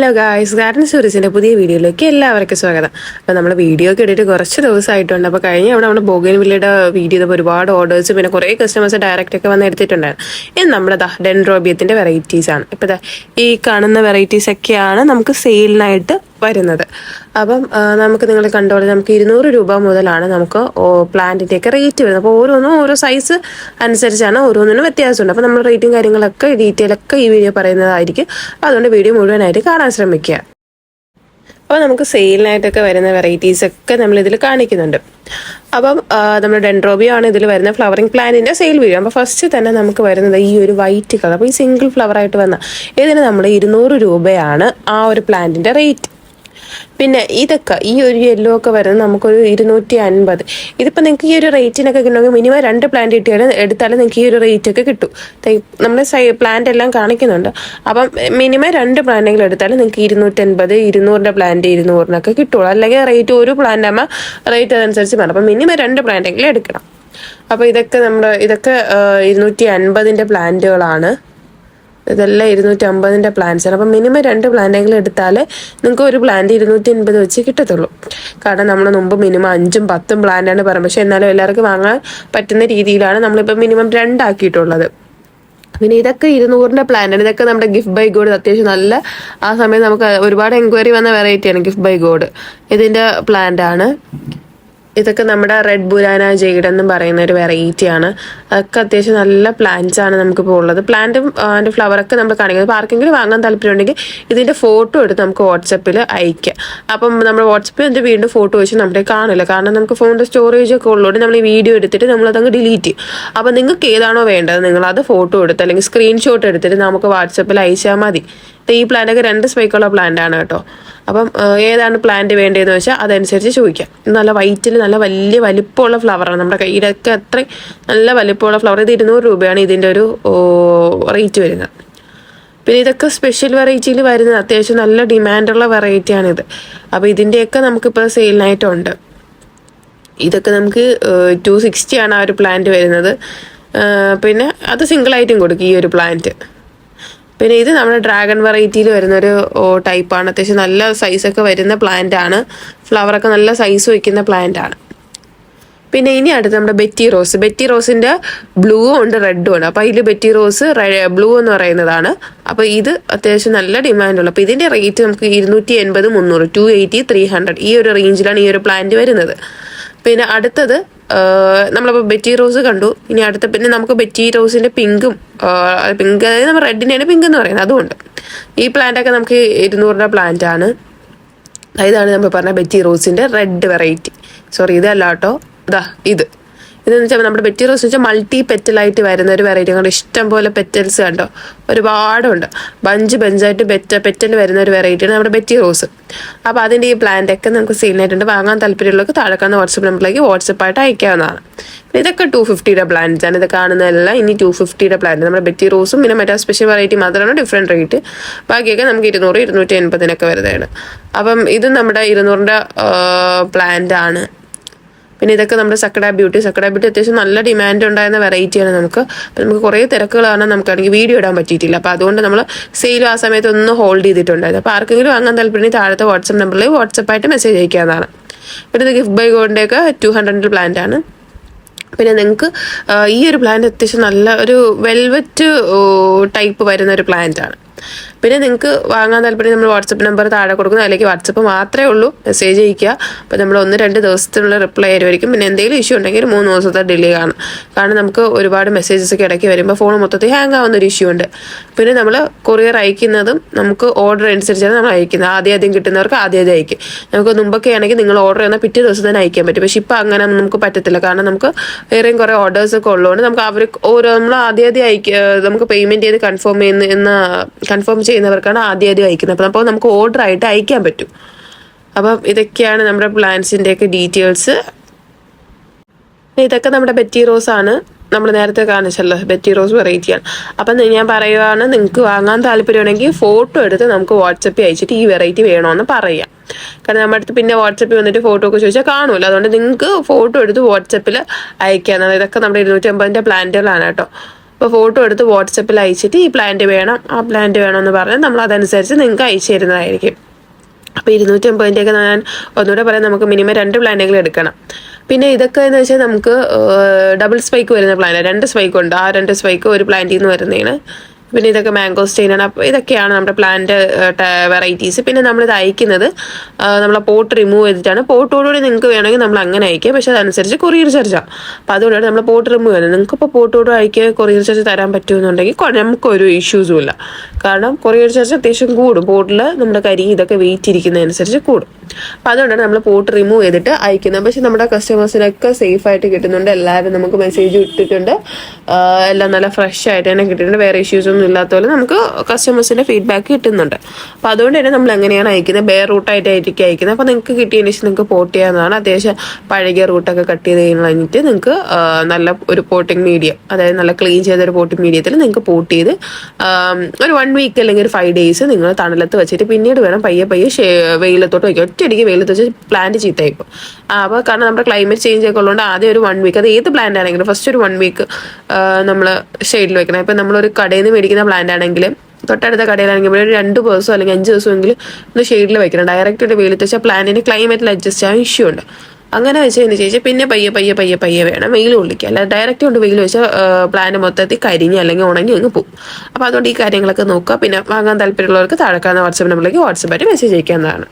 Hello guys garden സ്റ്റോറീസിന്റെ പുതിയ വീഡിയോയിലേക്ക് എല്ലാവർക്കും സ്വാഗതം. അപ്പോൾ നമ്മൾ വീഡിയോ ഒക്കെ കുറച്ച് ദിവസമായിട്ടുണ്ട്. അപ്പോൾ കഴിഞ്ഞ അവിടെ നമ്മുടെ ബോഗൻ വില്ലയുടെ വീഡിയോ ഒരുപാട് ഓർഡേഴ്സ് പിന്നെ കുറേ കസ്റ്റമേഴ്സ് ഡയറക്റ്റ് ഒക്കെ വന്ന് എടുത്തിട്ടുണ്ടായിരുന്നു. ഇത് നമ്മുടെ ദാ ഡെൻഡ്രോബിയത്തിന്റെ വെറൈറ്റീസ് ആണ്. ഇപ്പോൾ ഈ കാണുന്ന വെറൈറ്റീസ് ഒക്കെയാണ് നമുക്ക് സെയിലിനായിട്ട് വരുന്നത്. അപ്പം നമുക്ക് നിങ്ങൾ കണ്ടോളെ. നമുക്ക് ഇരുന്നൂറ് രൂപ മുതലാണ് നമുക്ക് പ്ലാന്റിന്റെയൊക്കെ റേറ്റ് വരുന്നത്. അപ്പോൾ ഓരോന്നും ഓരോ സൈസ് അനുസരിച്ചാണ് ഓരോന്നിനും വ്യത്യാസമുണ്ട്. അപ്പോൾ നമ്മൾ റേറ്റും കാര്യങ്ങളൊക്കെ ഡീറ്റെയിൽ ഒക്കെ ഈ വീഡിയോ പറയുന്നതായിരിക്കും. അതുകൊണ്ട് വീഡിയോ മുഴുവനായിട്ട് കാണാൻ ശ്രമിക്കുക. അപ്പോൾ നമുക്ക് സെയിലിനായിട്ടൊക്കെ വരുന്ന വെറൈറ്റീസ് ഒക്കെ നമ്മൾ കാണിക്കുന്നുണ്ട്. അപ്പം നമ്മൾ ഡെൻഡ്രോബിയോ ആണ് ഇതിൽ വരുന്ന ഫ്ലവറിംഗ് പ്ലാന്റിന്റെ സെയിൽ വീഡിയോ. അപ്പോൾ ഫസ്റ്റ് തന്നെ നമുക്ക് വരുന്നത് ഈ ഒരു വൈറ്റ് കളർ. അപ്പോൾ ഈ സിംഗിൾ ഫ്ലവറായിട്ട് വന്ന ഇതിന് നമ്മൾ ഇരുന്നൂറ് രൂപയാണ് ആ ഒരു പ്ലാന്റിന്റെ റേറ്റ്. പിന്നെ ഇതൊക്കെ ഈ ഒരു യെല്ലോ ഒക്കെ വരുന്നത് നമുക്കൊരു ഇരുന്നൂറ്റി അൻപത് ഇതിപ്പോൾ നിങ്ങൾക്ക് ഈ ഒരു റേറ്റിനൊക്കെ കിട്ടണമെങ്കിൽ മിനിമം രണ്ട് പ്ലാന്റ് കിട്ടിയാലും എടുത്താലും നിങ്ങൾക്ക് ഈ ഒരു റേറ്റ് ഒക്കെ കിട്ടും. നമ്മുടെ സൈ പ്ലാന്റ് എല്ലാം കാണിക്കുന്നുണ്ട്. അപ്പം മിനിമം രണ്ട് പ്ലാന്റെങ്കിലും എടുത്താലും നിങ്ങൾക്ക് ഇരുന്നൂറ്റൻപത് ഇരുന്നൂറിന്റെ പ്ലാന്റ് ഇരുന്നൂറിനൊക്കെ കിട്ടുള്ളൂ. അല്ലെങ്കിൽ റേറ്റ് ഒരു പ്ലാന്റ് ആകുമ്പോൾ റേറ്റ് അതനുസരിച്ച് മാറും. അപ്പം മിനിമം രണ്ട് പ്ലാന്റെങ്കിലും എടുക്കണം. അപ്പോൾ ഇതൊക്കെ നമ്മുടെ ഇതൊക്കെ ഇരുന്നൂറ്റി അൻപതിന്റെ പ്ലാന്റുകളാണ് ഇതെല്ലാം ഇരുന്നൂറ്റി അമ്പതിന്റെ പ്ലാന്റ്സ് ആണ്. അപ്പം മിനിമം രണ്ട് പ്ലാന്റെങ്കിലും എടുത്താൽ നിങ്ങൾക്ക് ഒരു പ്ലാന്റ് ഇരുന്നൂറ്റി അൻപത് വെച്ച് കിട്ടത്തുള്ളൂ. കാരണം നമ്മൾ മുമ്പ് മിനിമം അഞ്ചും പത്തും പ്ലാന്റാണ് പറയുന്നത് പക്ഷേ എന്നാലും എല്ലാവർക്കും വാങ്ങാൻ പറ്റുന്ന രീതിയിലാണ് നമ്മളിപ്പോൾ മിനിമം രണ്ടാക്കിയിട്ടുള്ളത്. പിന്നെ ഇതൊക്കെ ഇരുന്നൂറിന്റെ പ്ലാനാണ് ഇതൊക്കെ നമ്മുടെ ഗിഫ്റ്റ് ബൈ ഗോഡ് അത്യാവശ്യം നല്ല ആ സമയത്ത് നമുക്ക് ഒരുപാട് എൻക്വയറി വന്ന വെറൈറ്റിയാണ് ഗിഫ്റ്റ് ബൈ ഗോഡ് ഇതിന്റെ പ്ലാന്റ് ആണ്. ഇതൊക്കെ നമ്മുടെ റെഡ് ബുരാന ജെയ്ഡ് എന്ന് പറയുന്ന ഒരു വെറൈറ്റി ആണ്. അതൊക്കെ അത്യാവശ്യം നല്ല പ്ലാന്റ്സ് ആണ് നമുക്കിപ്പോൾ ഉള്ളത്. പ്ലാന്റും അതിന്റെ ഫ്ലവറൊക്കെ നമ്മൾ കാണിക്കുന്നത് അപ്പോൾ ആർക്കെങ്കിലും വാങ്ങാൻ താല്പര്യമുണ്ടെങ്കിൽ ഇതിന്റെ ഫോട്ടോ എടുത്ത് നമുക്ക് വാട്സപ്പിൽ അയക്കാം. അപ്പം നമ്മൾ വാട്സപ്പിൽ എന്റെ വീണ്ടും ഫോട്ടോ വെച്ച് നമ്മുടെ കാണില്ല കാരണം നമുക്ക് ഫോണിന്റെ സ്റ്റോറേജ് ഒക്കെ ഉള്ളതുകൊണ്ട് നമ്മൾ ഈ വീഡിയോ എടുത്തിട്ട് നമ്മളതങ്ങ് ഡിലീറ്റ് ചെയ്യും. അപ്പോൾ നിങ്ങൾക്ക് ഏതാണോ വേണ്ടത് നിങ്ങൾ അത് ഫോട്ടോ എടുത്ത് അല്ലെങ്കിൽ സ്ക്രീൻഷോട്ട് എടുത്തിട്ട് നമുക്ക് വാട്സപ്പിൽ അയച്ചാൽ മതി. ഈ പ്ലാന്റൊക്കെ രണ്ട് സ്പൈക്കുള്ള പ്ലാന്റ് ആണ് കേട്ടോ. അപ്പം ഏതാണ് പ്ലാന്റ് വേണ്ടതെന്ന് വെച്ചാൽ അതനുസരിച്ച് ചോദിക്കാം. നല്ല വൈറ്റിൽ നല്ല വലിയ വലിപ്പമുള്ള ഫ്ലവറാണ് നമ്മുടെ കയ്യിലൊക്കെ അത്രയും നല്ല വലിപ്പമുള്ള ഫ്ലവർ ഇത് ഇരുന്നൂറ് രൂപയാണ് ഇതിന്റെ ഒരു റേറ്റ് വരുന്നത്. പിന്നെ ഇതൊക്കെ സ്പെഷ്യൽ വെറൈറ്റിയിൽ വരുന്നത് അത്യാവശ്യം നല്ല ഡിമാൻഡുള്ള വെറൈറ്റിയാണിത് അപ്പോൾ ഇതിന്റെയൊക്കെ നമുക്കിപ്പോൾ സെയിലിനായിട്ടുണ്ട് ഇതൊക്കെ നമുക്ക് ടു സിക്സ്റ്റി ആണ് ആ ഒരു പ്ലാന്റ് വരുന്നത്. പിന്നെ അത് സിംഗിൾ ആയിട്ടും കൊടുക്കും ഈ ഒരു പ്ലാന്റ് പിന്നെ ഇത് നമ്മുടെ ഡ്രാഗൺ വെറൈറ്റിയിൽ വരുന്നൊരു ടൈപ്പാണ് അത്യാവശ്യം നല്ല സൈസൊക്കെ വരുന്ന പ്ലാന്റ് ആണ്. ഫ്ലവറൊക്കെ നല്ല സൈസ് വയ്ക്കുന്ന പ്ലാന്റ് ആണ്. പിന്നെ ഇനി അടുത്ത് നമ്മുടെ ബെറ്റി റോസ് ബെറ്റി റോസിന്റെ ബ്ലൂ ഉണ്ട് റെഡും ഉണ്ട്. അപ്പോൾ അതിൽ ബെറ്റി റോസ് ബ്ലൂ എന്ന് പറയുന്നതാണ്. അപ്പോൾ ഇത് അത്യാവശ്യം നല്ല ഡിമാൻഡുള്ള അപ്പോൾ ഇതിന്റെ റേറ്റ് നമുക്ക് ഇരുന്നൂറ്റി എൺപത് മുന്നൂറ് ടു എയ്റ്റി ത്രീ ഹൺഡ്രഡ് ഈ ഒരു റേഞ്ചിലാണ് ഈ ഒരു പ്ലാന്റ് വരുന്നത്. പിന്നെ അടുത്തത് നമ്മളിപ്പോൾ ബെറ്റി റോസ് കണ്ടു. ഇനി അടുത്ത പിന്നെ നമുക്ക് ബെറ്റി റോസിന്റെ പിങ്കും പിങ്ക് അതായത് നമ്മൾ റെഡിന്റെയാണ് പിങ്ക് എന്ന് പറയുന്നത്. അതുകൊണ്ട് ഈ പ്ലാന്റൊക്കെ നമുക്ക് ഇരുന്നൂറ് പ്ലാന്റ് ആണ്. ഇതാണ് നമ്മൾ പറഞ്ഞ ബെറ്റി റോസിന്റെ റെഡ് വെറൈറ്റി സോറി ഇതല്ല കേട്ടോ. ഇതാ ഇത്. ഇതെന്ന് വെച്ചാൽ നമ്മുടെ ബെറ്റി റോസ് വെച്ചാൽ മൾട്ടി പെറ്റലായിട്ട് വരുന്ന ഒരു വെറൈറ്റി കണ്ടോ ഇഷ്ടം പോലെ പെറ്റൽസ് കണ്ടോ? ഒരുപാടുണ്ട്. ബഞ്ച് ബഞ്ചായിട്ട് പെറ്റ പെറ്റൽ വരുന്ന ഒരു വെറൈറ്റിയാണ് നമ്മുടെ ബെറ്റി റോസ് അപ്പോൾ അതിന്റെ ഈ പ്ലാന്റ് ഒക്കെ നമുക്ക് സീനായിട്ടുണ്ട് വാങ്ങാൻ താല്പര്യമുള്ളവർക്ക് താഴെ കാണുന്ന വാട്സപ്പ് നമ്പറിലേക്ക് വാട്സപ്പായിട്ട് അയക്കാവുന്നതാണ്. ഇതൊക്കെ ടു ഫിഫ്റ്റിയുടെ പ്ലാന്റ്സ് ആണ്. ഇത് കാണുന്നതെല്ലാം ഇനി ടു ഫിഫ്റ്റിയുടെ പ്ലാന്റ് നമ്മുടെ ബെറ്റി റോസും പിന്നെ മറ്റേ സ്പെഷ്യൽ വെറൈറ്റി മാത്രമാണ്. ഡിഫറെന്റ് റേറ്റ് ബാക്കിയൊക്കെ നമുക്ക് ഇരുന്നൂറ് ഇരുന്നൂറ്റി എൺപതിനൊക്കെ വരുന്നതാണ്. അപ്പം ഇത് നമ്മുടെ ഇരുന്നൂറിന്റെ പ്ലാന്റ് ആണ്. പിന്നെ ഇതൊക്കെ നമ്മുടെ സക്കട ബ്യൂട്ടി സക്കട ബ്യൂട്ടി അത്യാവശ്യം നല്ല ഡിമാൻഡ് ഉണ്ടായിരുന്ന വെറൈറ്റിയാണ് നമുക്ക്. അപ്പം നമുക്ക് കുറേ തിരക്കുകൾ കാരണം നമുക്കാണെങ്കിൽ വീഡിയോ ഇടാൻ പറ്റിയിട്ടില്ല. അപ്പോൾ അതുകൊണ്ട് നമ്മൾ സെയിൽ ആ സമയത്ത് ഒന്ന് ഹോൾഡ് ചെയ്തിട്ടുണ്ടായിരുന്നു. അപ്പോൾ ആർക്കെങ്കിലും വാങ്ങാൻ താല്പര്യം താഴത്തെ വാട്സപ്പ് നമ്പറിൽ വാട്സപ്പായിട്ട് മെസ്സേജ് അയക്കാവുന്നതാണ്. പിന്നെ ഗിഫ്റ്റ് ബൈ ഗോൾഡിന്റെയൊക്കെ ടു ഹൺഡ്രഡ് പ്ലാന്റ് ആണ്. പിന്നെ നിങ്ങൾക്ക് ഈ ഒരു പ്ലാന്റ് അത്യാവശ്യം നല്ല ഒരു വെൽവെറ്റ് ടൈപ്പ് വരുന്ന ഒരു പ്ലാന്റ് ആണ്. പിന്നെ നിങ്ങൾക്ക് വാങ്ങാൻ താല്പര്യം നമ്മൾ വാട്സപ്പ് നമ്പർ താഴെ കൊടുക്കുന്നു അതിലേക്ക് വാട്സപ്പ് മാത്രമേ ഉള്ളൂ. മെസ്സേജ് അയക്കുക അപ്പോൾ നമ്മൾ ഒന്ന് രണ്ട് ദിവസത്തിനുള്ള റിപ്ലൈ ആയിരിക്കും പിന്നെ എന്തെങ്കിലും ഇഷ്യൂ ഉണ്ടെങ്കിൽ മൂന്ന് ദിവസത്തെ ഡിലേ കാണും. കാരണം നമുക്ക് ഒരുപാട് മെസ്സേജസ് ഒക്കെ ഇടയ്ക്ക് വരുമ്പോൾ ഫോൺ മൊത്തത്തിൽ ഹാങ് ആവുന്ന ഒരു ഇഷ്യൂ ഉണ്ട്. പിന്നെ നമ്മൾ കൊറിയർ അയക്കുന്നതും നമുക്ക് ഓർഡർ അനുസരിച്ചാണ് നമ്മൾ അയക്കുന്നത്. ആദ്യം ആദ്യം കിട്ടുന്നവർക്ക് ആദ്യം ആദ്യം അയക്കും. നമുക്ക് മുമ്പൊക്കെ ആണെങ്കിൽ നിങ്ങൾ ഓർഡർ ചെയ്യുന്ന പിറ്റേ ദിവസം തന്നെ അയക്കാൻ പറ്റും. പക്ഷേ ഇപ്പം അങ്ങനെ നമുക്ക് പറ്റത്തില്ല. കാരണം നമുക്ക് വേറെയും കുറേ ഓർഡേഴ്സ് ഒക്കെ ഉള്ളതുകൊണ്ട് നമുക്ക് അവർ ഓരോ നമ്മൾ ആദ്യം ആദ്യം അയക്കുക നമുക്ക് പേയ്മെന്റ് ചെയ്ത് കൺഫേം ചെയ്യുന്ന എന്ന കൺഫേം ചെയ്യുന്നവർക്കാണ് ആദ്യമായി ആദ്യം അയക്കുന്നത്. അപ്പം അപ്പോൾ നമുക്ക് ഓർഡർ ആയിട്ട് അയക്കാൻ പറ്റും. അപ്പം ഇതൊക്കെയാണ് നമ്മുടെ പ്ലാൻസിന്റെയൊക്കെ ഡീറ്റെയിൽസ് ഇതൊക്കെ നമ്മുടെ ബെറ്റി റോസ് ആണ്. നമ്മൾ നേരത്തെ കാണിച്ചല്ലോ ബെറ്റി റോസ് വെറൈറ്റിയാണ് അപ്പം ഞാൻ പറയുകയാണ് നിങ്ങൾക്ക് വാങ്ങാൻ താല്പര്യമുണ്ടെങ്കിൽ ഫോട്ടോ എടുത്ത് നമുക്ക് വാട്സപ്പിൽ അയച്ചിട്ട് ഈ വെറൈറ്റി വേണമെന്ന് പറയാം. കാരണം നമ്മുടെ അടുത്ത് പിന്നെ വാട്സപ്പിൽ വന്നിട്ട് ഫോട്ടോ ഒക്കെ ചോദിച്ചാൽ കാണുമല്ലോ അതുകൊണ്ട് നിങ്ങൾക്ക് ഫോട്ടോ എടുത്ത് വാട്സപ്പിൽ അയക്കാം. ഇതൊക്കെ നമ്മുടെ ഇരുന്നൂറ്റി അമ്പതിന്റെ പ്ലാന്റുകളാണ് കേട്ടോ. അപ്പോൾ ഫോട്ടോ എടുത്ത് വാട്സപ്പിൽ അയച്ചിട്ട് ഈ പ്ലാന്റ് വേണം ആ പ്ലാന്റ് വേണം എന്ന് പറഞ്ഞാൽ നമ്മൾ അതനുസരിച്ച് നിങ്ങൾക്ക് അയച്ചു തരുന്നതായിരിക്കും. അപ്പോൾ ഇരുന്നൂറ്റമ്പതിന്റെയൊക്കെ ഞാൻ ഒന്നുകൂടെ പറയാം നമുക്ക് മിനിമം രണ്ട് പ്ലാന്റെങ്കിലും എടുക്കണം. പിന്നെ ഇതൊക്കെ എന്ന് വെച്ചാൽ നമുക്ക് ഡബിൾ സ്പൈക്ക് വരുന്ന പ്ലാന്റ് രണ്ട് സ്പൈക്ക് ഉണ്ട്. ആ രണ്ട് സ്പൈക്ക് ഒരു പ്ലാന്റിൽ നിന്ന് വരുന്നതാണ്. പിന്നെ ഇതൊക്കെ മാംഗോ സ്റ്റെയിനാണ് അപ്പോൾ ഇതൊക്കെയാണ് നമ്മുടെ പ്ലാന്റ് വെറൈറ്റീസ് പിന്നെ നമ്മൾ ഇത് അയക്കുന്നത് നമ്മളെ പോട്ട് റിമൂവ് ചെയ്തിട്ടാണ്. പോട്ടോടുകൂടി നിങ്ങൾക്ക് വേണമെങ്കിൽ നമ്മൾ അങ്ങനെ അയക്കുക പക്ഷെ അതനുസരിച്ച് കൊറിയർ ചാർജാണ് അപ്പോൾ അതുകൊണ്ടാണ് നമ്മൾ പോട്ട് റിമൂവ് ചെയ്യുന്നത്. നിങ്ങൾക്ക് ഇപ്പോൾ പോട്ടോട് അയക്കുക കൊറിയർ ചാർജ് തരാൻ പറ്റുമെന്നുണ്ടെങ്കിൽ നമുക്കൊരു ഇഷ്യൂസും ഇല്ല. കാരണം കൊറിയർ ചാർജ് അത്യാവശ്യം കൂടും. പോട്ടിൽ നമ്മുടെ കരി ഇതൊക്കെ വെയിറ്റ് ഇരിക്കുന്നതനുസരിച്ച് കൂടും. അപ്പോൾ അതുകൊണ്ടാണ് നമ്മൾ പോട്ട് റിമൂവ് ചെയ്തിട്ട് അയക്കുന്നത്. പക്ഷെ നമ്മുടെ കസ്റ്റമേഴ്സിനൊക്കെ സേഫ് ആയിട്ട് കിട്ടുന്നുണ്ട്. എല്ലാവരും നമുക്ക് മെസ്സേജ് ഇട്ടിട്ടുണ്ട്. എല്ലാം നല്ല ഫ്രഷ് ആയിട്ട് തന്നെ കിട്ടിയിട്ടുണ്ട്. വേറെ ഇഷ്യൂസ് ഒന്നും ഇല്ലാത്ത പോലെ നമുക്ക് കസ്റ്റമേഴ്സിന്റെ ഫീഡ്ബാക്ക് കിട്ടുന്നുണ്ട്. അപ്പോൾ അതുകൊണ്ട് തന്നെ നമ്മൾ എങ്ങനെയാണ് അയക്കുന്നത്. ബേ റൂട്ടായിട്ടായിരിക്കും അയക്കുന്നത്. അപ്പോൾ നിങ്ങൾക്ക് കിട്ടിയതിന് ശേഷം നിങ്ങൾക്ക് പോട്ട് ചെയ്യാവുന്നതാണ്. അത്യാവശ്യം പഴകിയ റൂട്ടൊക്കെ കട്ട് ചെയ്ത് കഴിഞ്ഞിട്ട് നിങ്ങൾക്ക് നല്ല ഒരു പോട്ടിംഗ് മീഡിയം അതായത് നല്ല ക്ലീൻ ചെയ്ത ഒരു പോട്ടിംഗ് മീഡിയത്തിൽ നിങ്ങൾക്ക് പോട്ട് ചെയ്ത് ഒരു വൺ വീക്ക് അല്ലെങ്കിൽ ഒരു ഫൈവ് ഡേയ്സ് നിങ്ങൾ തണലത്ത് വെച്ചിട്ട് പിന്നീട് വേണം പയ്യെ പയ്യെ വെയിലത്തോട്ട് വയ്ക്കുക ഒറ്റയടിക്ക് വെയിലത്ത് വെച്ച് പ്ലാന്റ് ചീത്തയായിരിക്കും അപ്പോൾ കാരണം നമ്മുടെ ക്ലൈമറ്റ് ചേഞ്ച് ഒക്കെ ഉള്ളതുകൊണ്ട് ആദ്യം ഒരു വൺ വീക്ക് അത് ഏത് പ്ലാന്റ് ആണെങ്കിലും ഫസ്റ്റ് ഒരു വൺ വീക്ക് നമ്മൾ ഷെയ്ഡിൽ വെക്കണം. ഇപ്പം നമ്മളൊരു കടയിൽ നിന്ന് മേടിക്കുന്ന പ്ലാന്റ് ആണെങ്കിലും തൊട്ടടുത്ത കടയിലാണെങ്കിൽ ഒരു രണ്ട് ദിവസം അല്ലെങ്കിൽ അഞ്ച് ദിവസമെങ്കിലും ഒന്ന് ഷെയ്ഡിൽ വെക്കണം. ഡയറക്റ്റ് ഒരു വെയിലത്ത് വെച്ചാൽ പ്ലാന്റിന് ക്ലൈമറ്റിൽ അഡ്ജസ്റ്റ് ചെയ്യാൻ ഇഷ്യൂ ഉണ്ട്. അങ്ങനെ വെച്ചതിന് ശേഷം പിന്നെ പയ്യെ പയ്യെ പയ്യെ പയ്യെ വേണം വെയിൽ കൊള്ളിക്കുക അല്ല ഡയറക്റ്റ് കൊണ്ട് വെയിൽ വെച്ചാൽ പ്ലാന്റ് മൊത്തത്തിൽ കരിഞ്ഞ് അല്ലെങ്കിൽ ഉണങ്ങി അങ്ങ് പോകും അപ്പോൾ അതുകൊണ്ട് ഈ കാര്യങ്ങളൊക്കെ നോക്കുക. പിന്നെ വാങ്ങാൻ താല്പര്യമുള്ളവർക്ക് താഴെക്കാവുന്ന വാട്സപ്പ് നമ്പറിലേക്ക് വാട്സപ്പായിട്ട് മെസ്സേജ് അയക്കാവുന്നതാണ്.